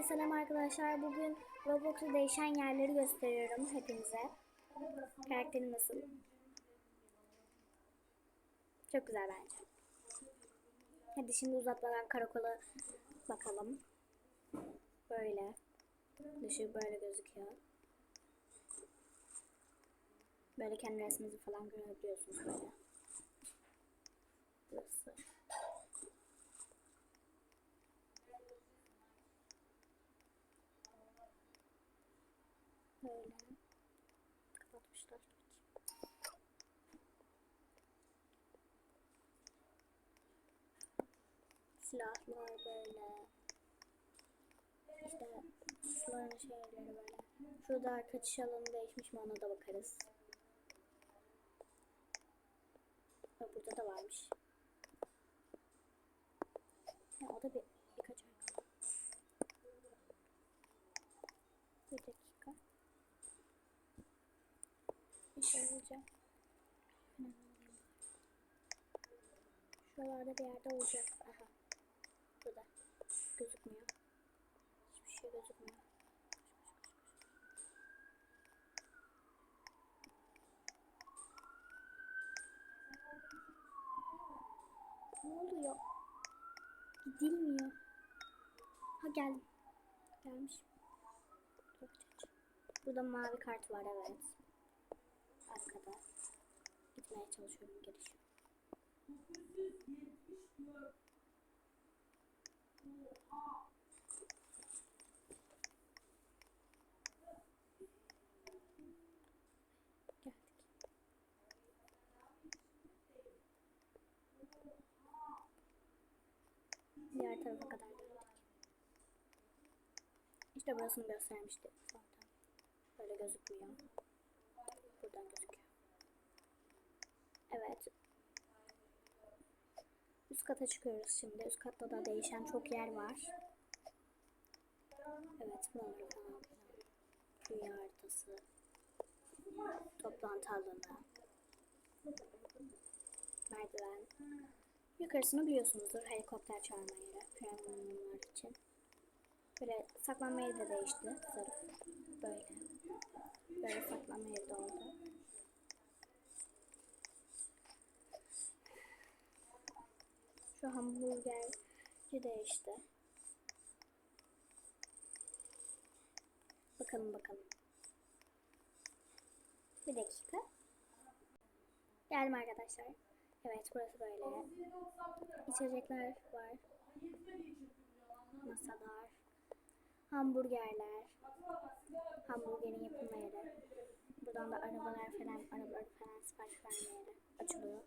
Herkese selam arkadaşlar. Bugün Roblox'ta değişen yerleri gösteriyorum hepinize. Karakterim nasıl? Çok güzel bence. Hadi şimdi uzatmadan karakola bakalım. Böyle. Dışı böyle gözüküyor. Böyle kendi resminizi falan görebiliyorsunuz böyle. Burası. Böyle. Kapatmışlar. Silahlar böyle. İşte suların şeyleri böyle. Şurada kaçış alanı değişmiş mi ona da bakarız. Ha, burada da varmış. Ya o da bir birkaç ay. Bir şey olacak. Şuralarda bir yerde olacak. Aha. Burada. Gözükmüyor. Hiçbir şey gözükmüyor. Ne oluyor? Gidilmiyor. Ha geldim. Gelmiş. Burada mavi kart var evet. Arkada. Gitmeye çalışıyorum. Geldik. Diğer tarafa kadar geldik. İşte burasını göstermişti zaten. Böyle gözükmüyor. Buradan gözüküyor. Evet. Üst kata çıkıyoruz şimdi. Üst katta da değişen çok yer var. Evet, buraları. Dünya haritası. Toplantı alanı. Merdiven. Yukarısını biliyorsunuzdur. Helikopter çağırma yeri. Premiumlar için. Böyle saklanma yeri de değişti. Zarif. Böyle. Böyle saklanma yeri oldu. Şu hamburgerci değişti. Bakalım bakalım. Bir dakika. Geldim arkadaşlar. Evet burası böyle. İçecekler var. Masalar. Hamburgerler. Hamburgerin yapılma yeri. Buradan da arabalar falan, arabalar falan sipariş verme yeri açılıyor.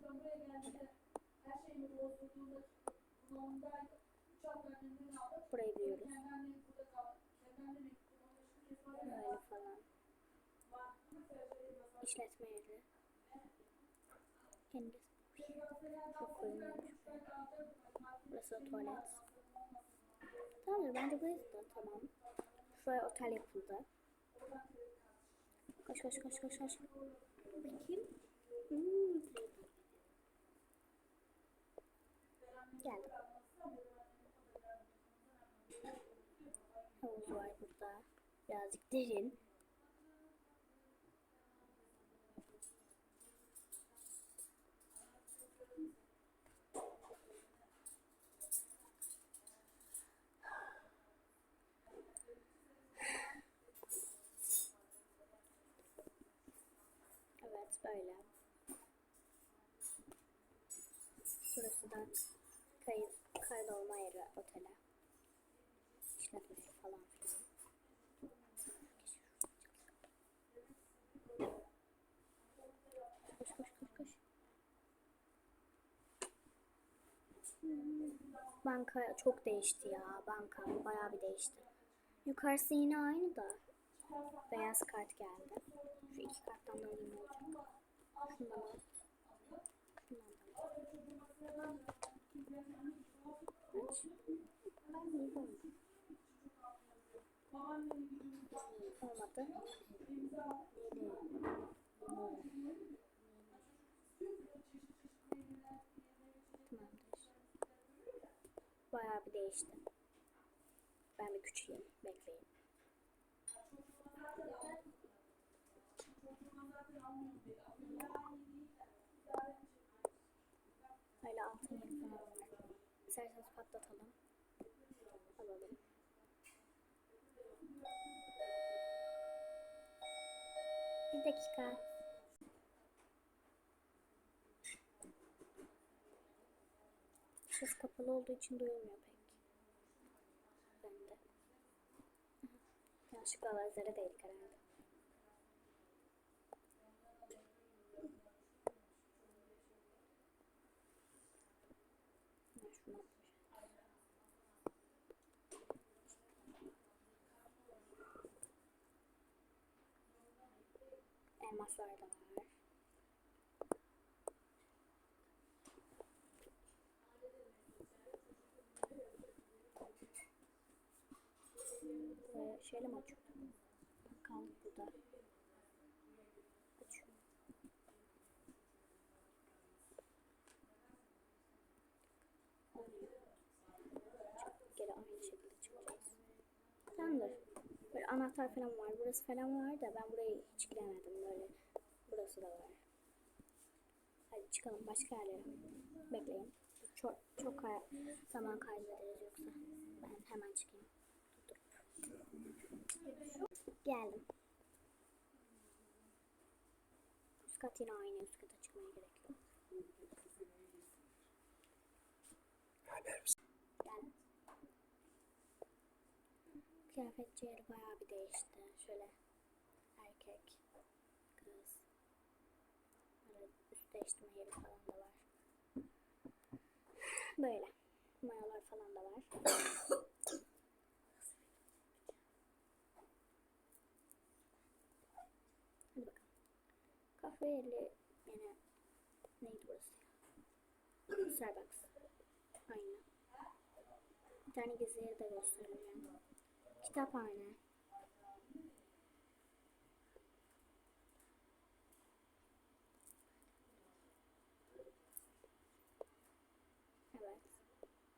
Burayı biliyoruz. Böyle falan. İşletme yeri. Kendi çok koyulmuş. Burası tuvalet. Tamamdır bence burası da tamam. Şuraya otel yapıldı. Koş koş koş koş koş. Bakayım. Hmm. Geldim. Havuz var burada. Birazcık derin. Evet böyle. Burası da kayıt, kaydolma yeri otele. İşletme yeri falan filan. Banka çok değişti ya. Banka bayağı bir değişti. Yukarısı yine aynı da. Beyaz kart geldi. Şu iki karttan da alayım olacak? Şundan al. Şundan da. Olmadı. Bayağı bir değişti. Ben bir küçüleyim. Bekleyin. Öyle altın var. İsterseniz patlatalım. Alalım. Bir dakika. Ses kapalı olduğu için duyulmuyor pek. Ben de. Yanlışlıkla lazere değil atmışım. Elmaslar da var. Buraya şeyle mi açıyordum? Kaldık burada. Geri aynı şekilde çıkacağız. Tamamdır. Böyle anahtar falan var. Burası falan var da ben burayı hiç giremedim. Böyle burası da var. Hadi çıkalım başka yerlere. Bekleyin. Çok çok zaman kaybederiz yoksa. Ben hemen çıkayım. Geldim. Üst kat yine aynı. Üst kata çıkmaya gerek yok. Geldim. Kıyafetçi yeri bayağı bir değişti. Şöyle erkek, kız. Böyle üst değiştirme yeri falan da var. Böyle. Mayalar falan da var. Hadi bakalım. Yeri yine neydi burası? Starbucks. Aynen. Bir tane gizli yeri de göstereceğim. Kitaphane. Evet.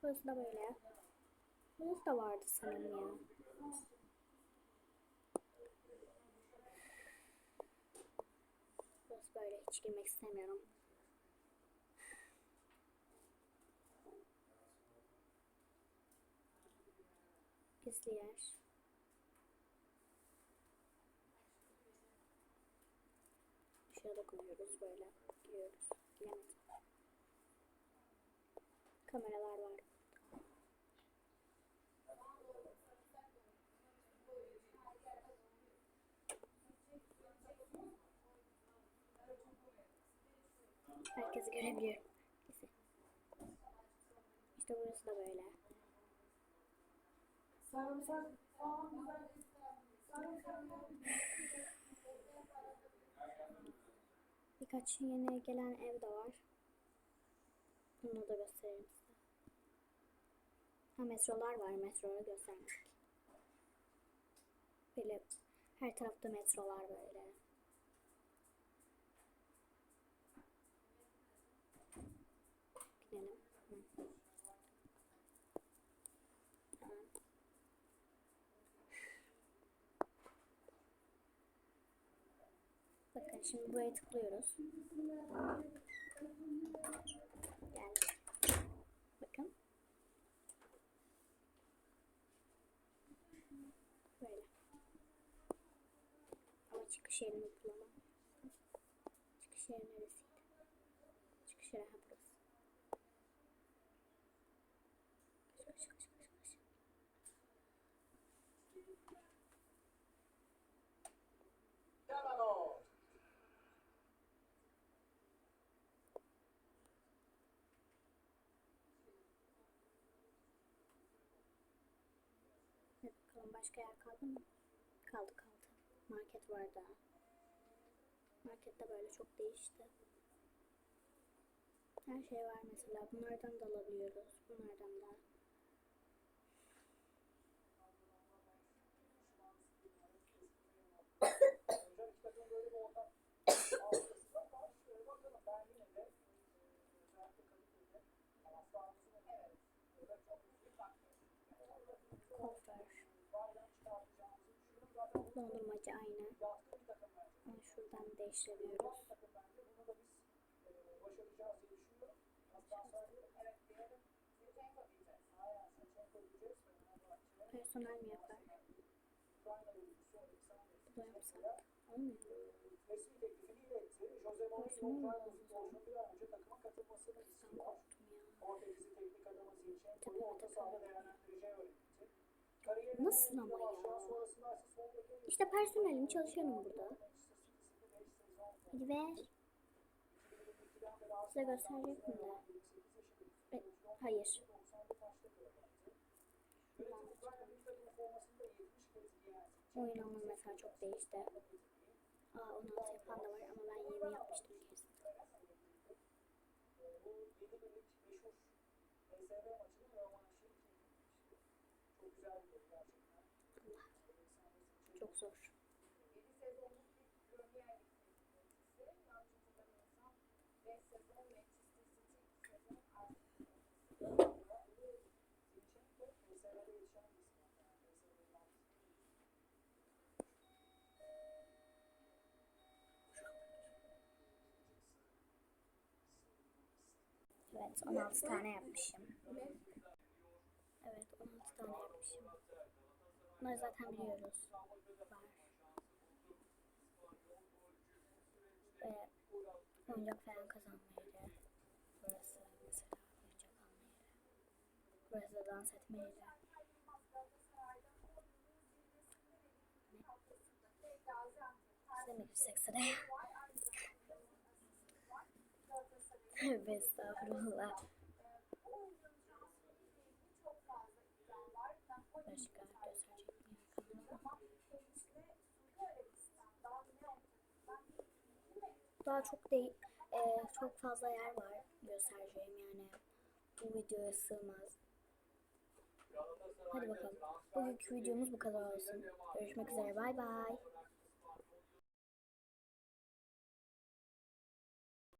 Burası da böyle. Burası da vardı sanırım ya. Böyle. Hiç girmek istemiyorum. Gizli yer. Şuraya dokunuyoruz böyle. Giriyoruz. Giremedim. Kameralar var. Herkesi görebiliyorum. İşte burası da böyle. Birkaç yeni gelen ev de var. Bunu da göstereyim size. Ha metrolar var. Metroları göstermek. Böyle her tarafta metrolar böyle. Gidelim. Hı. Tamam. Bakın şimdi buraya tıklıyoruz. Geldik. Bakın. Böyle. Ama çıkış yerini bulamam. Çıkış yeri neresiydi? Çıkış yeri ha Hadi bakalım başka yer kaldı mı? Kaldı kaldı. Market var daha. Markette böyle çok değişti. Her şey var mesela. Bunlardan da alabiliyoruz. Bunlardan da. Kuaför. Dondurmacı aynı. Ama şuradan değiştiriyoruz. Personel mi yapar? Bu da yapsak. Olmuyor. Personel mi olsun? Bizden korktum ya. Tepeme tepeme. Nasıl ama ya? İşte personelim çalışıyorum burada. Hadi ver. Size gösterecektim de. E, hayır. Oyun mesela çok değişti. Aa 16 yapan da var ama ben 20 yapmıştım kesin. Çok zor. Evet 16 tane yapmışım. Evet 16 tane yapmışım. Bunları zaten biliyoruz. Var. Ve oyuncak falan kazanma yeri. Burası mesela oyuncak alma yeri. Burası da dans etme yeri. Mi girsek sıraya? Estağfurullah. Başka gösterecek miyim? Daha çok değil, e, çok fazla yer var göstereceğim yani. Bu videoya sığmaz. Hadi bakalım. Bugünkü videomuz bu kadar olsun. Görüşmek üzere. Bay bay.